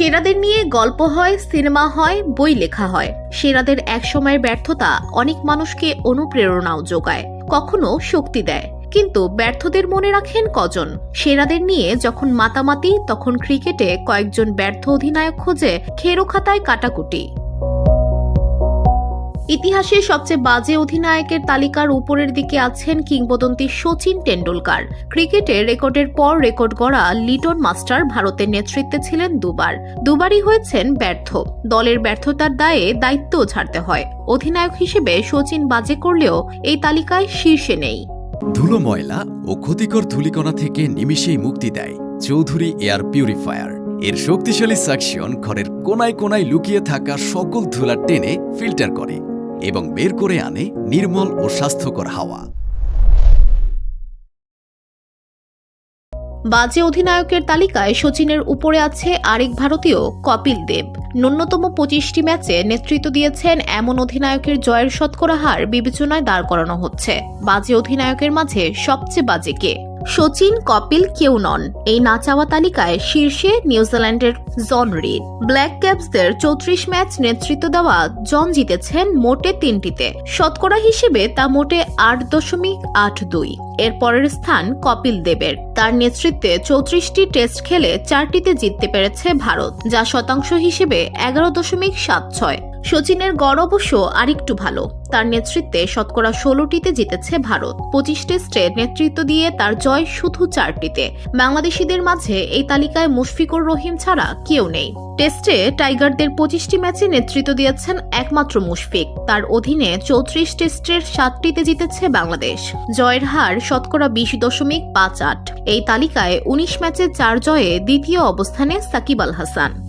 সেরাদের নিয়ে গল্প হয়, সিনেমা হয়, বই লেখা হয়। সেরাদের একসময়ের ব্যর্থতা অনেক মানুষকে অনুপ্রেরণাও যোগায়, কখনো শক্তি দেয়। কিন্তু ব্যর্থদের মনে রাখেন কজন? সেরাদের নিয়ে যখন মাতামাতি, তখন ক্রিকেটে কয়েকজন ব্যর্থ অধিনায়ক খোঁজে, খেরো খাতায় কাটাকুটি। ইতিহাসের সবচেয়ে বাজে অধিনায়কের তালিকার উপরের দিকে আছেন কিংবদন্তি সচিন টেন্ডুলকার ক্রিকেটে রেকর্ডের পর রেকর্ড গড়া লিটন মাস্টার ভারতের নেতৃত্বে ছিলেন দুবার। দুবারই হয়েছেন ব্যর্থ। দলের ব্যর্থতার দায়ে দায়িত্বও ছাড়তে হয়। অধিনায়ক হিসেবে সচিন বাজে করলেও এই তালিকায় শীর্ষে নেই। ধুলো ময়লা ও ক্ষতিকর ধূলিকণা থেকে নিমিষেই মুক্তি দেয় চৌধুরী এয়ার পিউরিফায়ার। এর শক্তিশালী সাকশন ঘরের কোনায় কোনায় লুকিয়ে থাকা সকল ধুলা টেনে ফিল্টার করে। এবং বের করে আনে নির্মল ও স্বাস্থ্যকর হাওয়া। বাজে অধিনায়কের তালিকায় সচিনের উপরে আছে আরেক ভারতীয় কপিল দেব। ন্যূনতম পঁচিশটি ম্যাচে নেতৃত্ব দিয়েছেন এমন অধিনায়কের জয়ের শতকরা হার বিবেচনায় দাঁড় করানো হচ্ছে। বাজে অধিনায়কের মাঝে সবচেয়ে বাজে কে? সচিন, কপিল কেউ নন। এই না চাওয়া তালিকায় শীর্ষে নিউজিল্যান্ডের জন রিড। ব্ল্যাক ক্যাপসদের চৌত্রিশ ম্যাচ নেতৃত্ব দেওয়া জন জিতেছেন মোটে তিনটিতে। শতকরা হিসেবে তা মোটে আট দশমিক আট দুই। এর পরের স্থান কপিল দেবের। তার নেতৃত্বে চৌত্রিশটি টেস্ট খেলে চারটিতে জিততে পেরেছে ভারত, যা শতাংশ হিসেবে এগারো দশমিক সাত ছয়। সচিনের গড় অবশ্য আরেকটু ভালো। তার নেতৃত্বে শতকরা ষোলোটিতে জিতেছে ভারত। পঁচিশ টেস্টে নেতৃত্ব দিয়ে তার জয় শুধু চারটিতে। বাংলাদেশিদের মাঝে এই তালিকায় মুশফিকুর রহিম ছাড়া কেউ নেই। টেস্টে টাইগারদের পঁচিশটি ম্যাচে নেতৃত্ব দিয়েছেন একমাত্র মুশফিক। তার অধীনে চৌত্রিশ টেস্টের সাতটিতে জিতেছে বাংলাদেশ। জয়ের হার শতকরা বিশ দশমিক পাঁচ আট। এই তালিকায় উনিশ ম্যাচে চার জয়ে দ্বিতীয় অবস্থানে Shakib Al Hasan.